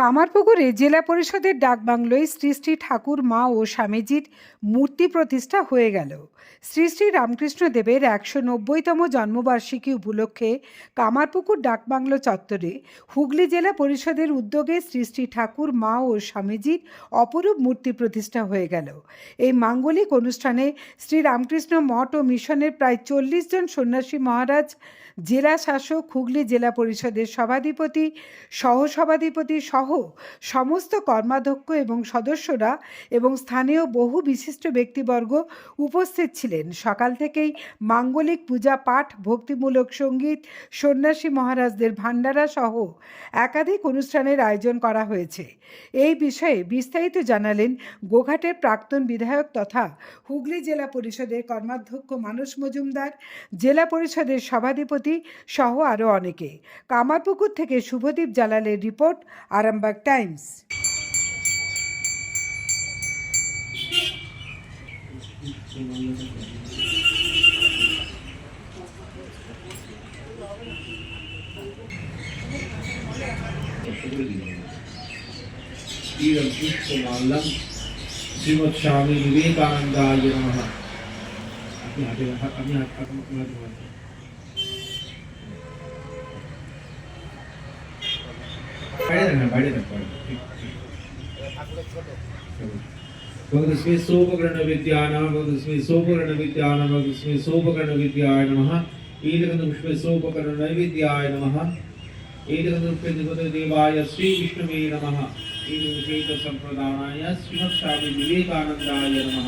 কামারপুকুরে জেলা পরিষদের ডাকবাংলোয় শ্রী শ্রী ঠাকুর, মা ও স্বামীজির মূর্তি প্রতিষ্ঠা হয়ে গেল। শ্রী শ্রী রামকৃষ্ণ দেবের একশো নব্বইতম জন্মবার্ষিকী উপলক্ষে কামারপুকুর ডাকবাংলো চত্বরে হুগলি জেলা পরিষদের উদ্যোগে শ্রী শ্রী ঠাকুর, মা ও স্বামীজির অপরূপ মূর্তি প্রতিষ্ঠা হয়ে গেল। এই মাঙ্গলিক অনুষ্ঠানে শ্রী রামকৃষ্ণ মঠ ও মিশনের প্রায় চল্লিশ জন সন্ন্যাসী মহারাজ, জেলা শাসক, হুগলি জেলা পরিষদের সভাধিপতি, সহসভাধিপতি সহ সমস্ত কর্মাধ্যক্ষ এবং সদস্যরা এবং স্থানীয় বহু বিশিষ্ট ব্যক্তিবর্গ উপস্থিত ছিলেন। সকাল থেকেই মাঙ্গলিক পূজা পাঠ, ভক্তিমূলক সংগীত, সন্ন্যাসী মহারাজদের ভান্ডারা সহ একাধিক অনুষ্ঠানের আয়োজন করা হয়েছে। এই বিষয়ে বিস্তারিত জানালেন গোঘাটের প্রাক্তন বিধায়ক তথা হুগলি জেলা পরিষদের কর্মাধ্যক্ষ মানস মজুমদার, জেলা পরিষদের সভাধিপতি সহ আরও অনেকে। কামারপুকুর থেকে শুভদীপ জালালের রিপোর্ট, আরামবাগ। Hamburg Times. श्रीमद स्वामी विवेकानंदाय नमः अपने हाथ अपने हाथ का हाथ বাইরে রাখেন বাইরে রাখেন भगवस्मै सोपकर्ण विद्यानां भगवस्मै सोपकर्ण विद्यानां भगवस्मै सोपकर्ण विद्याय नमः ईदकन्दपुष्पे सोपकर्ण नैवेद्याय नमः ईदकन्दपुष्पे देवाय श्रीविष्णवे नमः ईदविशेष सम्प्रदानाय श्रीमत्स्वामी विवेकानन्दाय नमः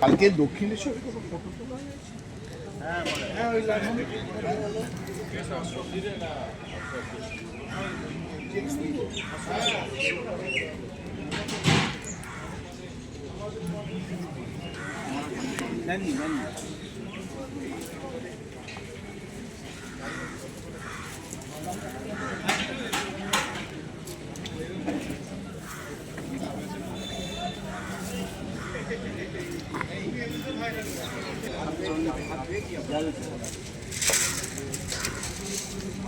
কালকে দক্ষিণেশ্বরে কোনো ফটো তোলা জানি জানি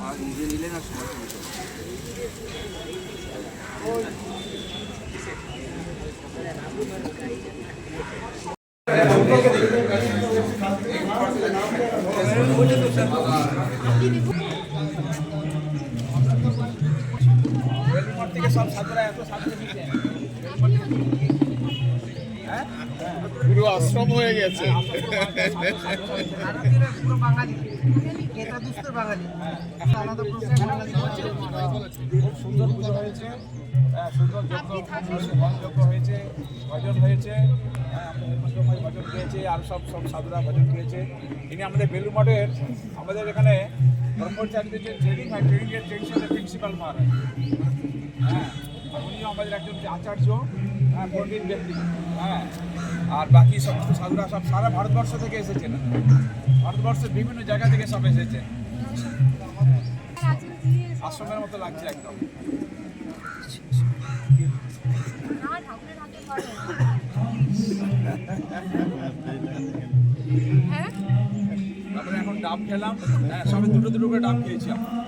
আর নিজে নিলে না সময় পুরো ছাত্ররা এত গেছে পুরো আশ্রম হয়ে গেছে। খুব সুন্দর হয়েছে। হ্যাঁ, সুন্দর হয়েছে হয়েছে হ্যাঁ, আর সব সব সাধুরা ভজন পেয়েছে ইনি আমাদের বেলু মঠের আমাদের এখানে ব্রহ্মচারীদের যে ট্রেনিং হয় ট্রেনিংয়ের ট্রেনিংয়ের প্রিন্সিপাল মহারাজ। হ্যাঁ। আর আমাদের একজন আচার্য হ্যাঁ পণ্ডিত ব্যক্তি হ্যাঁ আর বাকি সমস্ত সাধুরা সব সারা ভারতবর্ষ থেকে এসেছেন। ভারতবর্ষের বিভিন্ন জায়গা থেকে সব এসেছেন। আশ্রমের মতো লাগছে একদম। তারপরে এখন ডাব খেলাম। হ্যাঁ সবে দুটো দুটো করে ডাব খেয়েছি আমরা।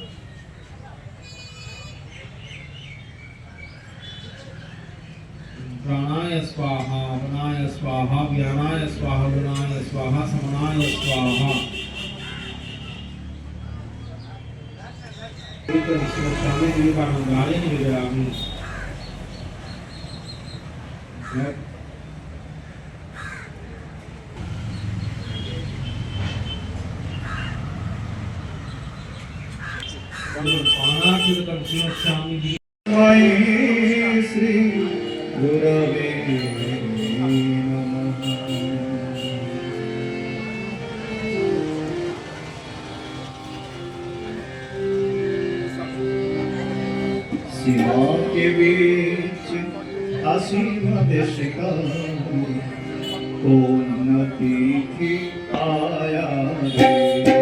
प्राणाय स्वाहा अपनाय स्वाहा व्यानाय स्वाहा गुणाय स्वाहा समनाय स्वाहा। स्वामी विवेकानंदाय হবে শিকার আয়া রে?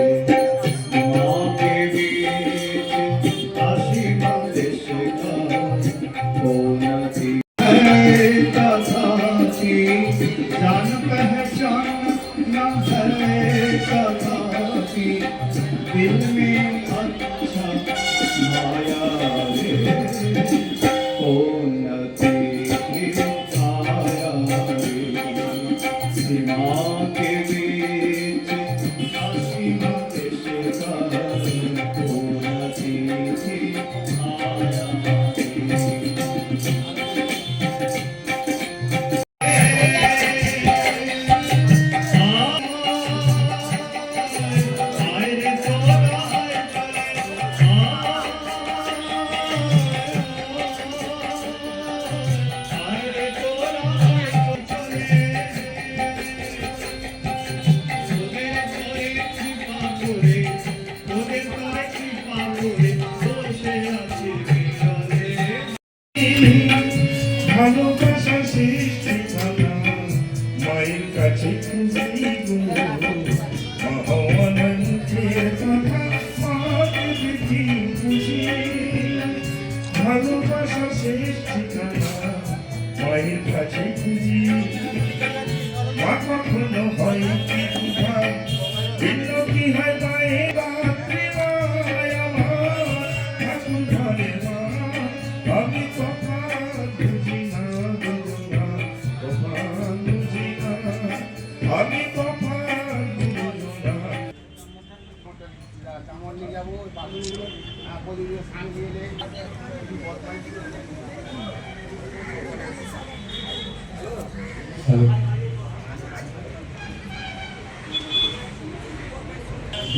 Mm-hmm.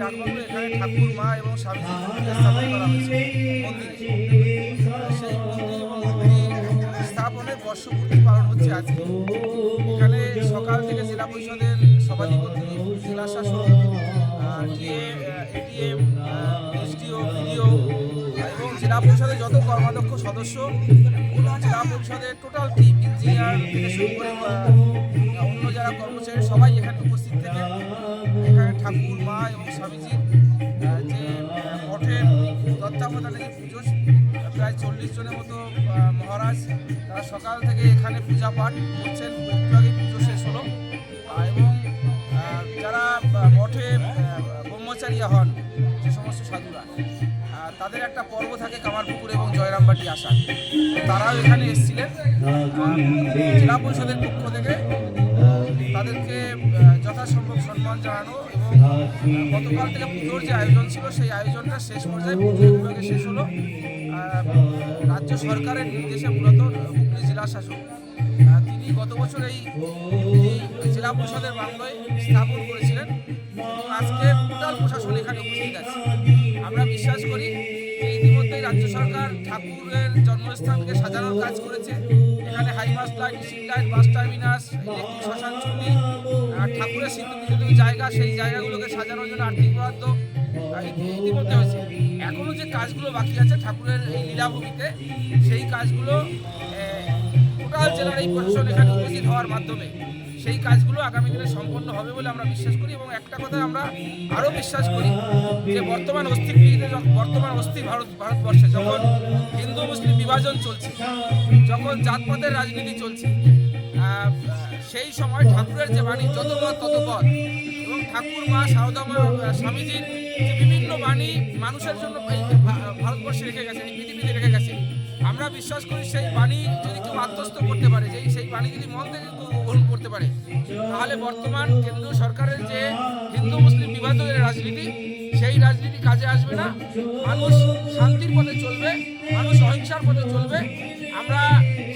ডাকবাংলো এখানে ঠাকুর, মা এবং স্বামী স্থাপন করা হয়েছে। সেই মন্দির। স্থাপনের বর্ষপূর্তি পালন হচ্ছে আজকে। এখানে সকাল থেকে জেলা পরিষদের সভাধিপতি জেলা শাসক এটিএম এসডিও বিডিও এবং জেলা পরিষদের যত কর্মাধ্যক্ষ সদস্য, জেলা পরিষদের টোটাল টিম ইঞ্জিনিয়ার থেকে শুরু করে অন্য যারা কর্মচারী, সবাই এখানে উপস্থিত থেকে ঠাকুর, মা এবং স্বামীজির যে মঠের তত্ত্বাবধানে যে পুজো, প্রায় চল্লিশ জনের মতো মহারাজ, তারা সকাল থেকে এখানে পূজা পাঠ করছেন। আগে পুজো শেষ হলো। এবং যারা মঠে ব্রহ্মচারীয়া হন, যে সমস্ত সাধুরা তাদের একটা পর্ব থাকে কামারপুকুর এবং জয়রামবাটি আসা তারাও এখানে এসেছিলেন। জেলা পরিষদের পক্ষ থেকে তাদেরকে যথাসম্ভব সম্মান জানানো এবং গতকাল থেকে পুজোর যে আয়োজন ছিল, সেই আয়োজনটা শেষ পর্যায়ে পুজো একটু আগে শেষ হলো। রাজ্য সরকারের নির্দেশে মূলত হুগলি জেলা শাসক তিনি গত বছর এই জেলা পরিষদের বাংলায় স্থাপন করেছিলেন। আজকে টোটাল প্রশাসন এখানে উপস্থিত আছে। সরকার ঠাকুরের জন্মস্থানকে সাজানোর কাজ করেছে। এখানে high mast light street light bus terminus electric শ্মশান চুল্লি আর ঠাকুরের স্মৃতি জায়গা, সেই জায়গাগুলোকে সাজানোর জন্য আর্থিক বরাদ্দ ইতিমধ্যে হয়েছে। এখনও যে কাজগুলো বাকি আছে ঠাকুরের এই লীলাভূমিতে, সেই কাজগুলো টোটাল জেলার এই প্রশাসন এখানে উপস্থিত হওয়ার মাধ্যমে, সেই কাজগুলো আগামী দিনে সম্পন্ন হবে বলে আমরা বিশ্বাস করি এবং একটা কথা আমরা আরও বিশ্বাস করি যে বর্তমান অস্থির বর্তমান অস্থির ভারত ভারতবর্ষে যখন হিন্দু মুসলিম বিভাজন চলছে, যখন জাতপাতের রাজনীতি চলছে সেই সময় ঠাকুরের যে বাণী, যত পথ তত পথ এবং ঠাকুর, মা, সারদা, মা, স্বামীজির যে বিভিন্ন বাণী মানুষের জন্য ভারতবর্ষে রেখে গেছে এই পৃথিবীতে রেখে গেছে আমরা বিশ্বাস করি সেই বাণী যদি কেউ আত্মস্থ করতে পারে যে সেই বাণী যদি মন থেকে গ্রহণ করতে পারে, তাহলে বর্তমান কেন্দ্রীয় সরকারের যে হিন্দু মুসলিম বিভাজনের রাজনীতি, সেই রাজনীতি কাজে আসবে না। মানুষ শান্তির পথে চলবে, মানুষ অহিংসার পথে চলবে। আমরা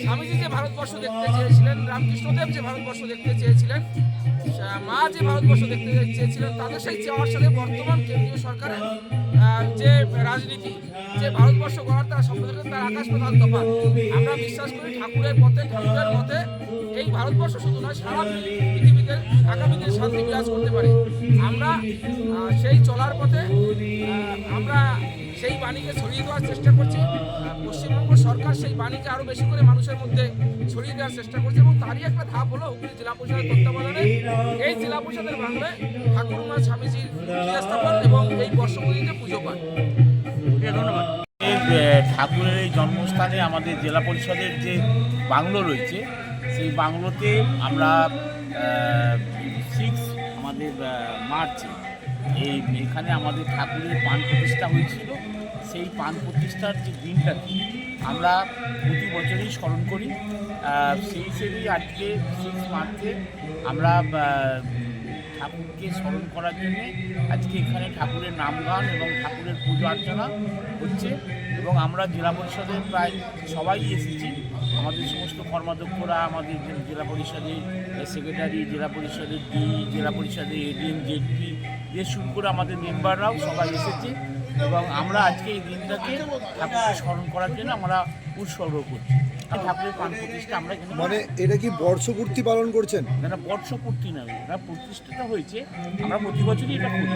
স্বামীজি যে ভারতবর্ষ দেখতে চেয়েছিলেন, রামকৃষ্ণদেব যে ভারতবর্ষ দেখতে চেয়েছিলেন মা যে ভারতবর্ষ দেখতে চেয়েছিলেন, তাদের সেই চাওয়ার সাথে বর্তমান কেন্দ্রীয় সরকারের যে রাজনীতি, যে ভারতবর্ষ গড়ার তার সম্পর্কে তার আকাশ পাতাল তফাৎ। আমরা বিশ্বাস করি ঠাকুরের পথে ঠাকুরের পথে এই ভারতবর্ষ শুধু নয়, সারা পৃথিবীতে আগামী দিনে শান্তি বিরাজ করতে পারে। আমরা সেই চলার পথে আমরা সেই বাণীকে ছড়িয়ে দেওয়ার চেষ্টা করছে। পশ্চিমবঙ্গ সরকার সেই বাণীকে আরও বেশি করে মানুষের মধ্যে ছড়িয়ে দেওয়ার চেষ্টা করছে এবং তারই একটা ধাপ হলো হুগলি জেলা পরিষদের তত্ত্বাবধানে এই জেলা পরিষদের বাংলায় ঠাকুরমা স্বামীজির স্থাপন এবং এই বর্ষপতিতে পুজো ধন্যবাদ। ঠাকুরের এই জন্মস্থানে আমাদের জেলা পরিষদের যে বাংলো রয়েছে, সেই বাংলোতে আমরা সিক্স আমাদের মার্চে এই, এখানে আমাদের ঠাকুরের পান প্রতিষ্ঠা হয়েছিল। সেই পান প্রতিষ্ঠার যে দিনটাকে আমরা প্রতি বছরই স্মরণ করি। সেই হিসেবেই আজকে সিক্স মার্চে আমরা ঠাকুরকে স্মরণ করার জন্যে আজকে এখানে ঠাকুরের নাম গান এবং ঠাকুরের পুজো অর্চনা হচ্ছে এবং আমরা জেলা পরিষদের প্রায় সবাই এসেছি। আমাদের সমস্ত কর্মাধ্যক্ষরা, আমাদের জেলা পরিষদের সেক্রেটারি জেলা পরিষদের ডি জেলা পরিষদের এডিএম জেডপি দিয়ে শুরু করে আমাদের মেম্বাররাও সবাই এসেছে। এবং আমরা আজকে এই দিনটাকে ঠাকুরকে স্মরণ করার জন্য আমরা উৎসর্গ করছি। ঠাকুরের প্রাণ প্রতিষ্ঠা আমরা এখানে মানে এটা কি বর্ষপূর্তি পালন করছেন? না না বর্ষপূর্তি না এটা প্রতিষ্ঠাটা হয়েছে আমরা প্রতি বছরই এটা করি।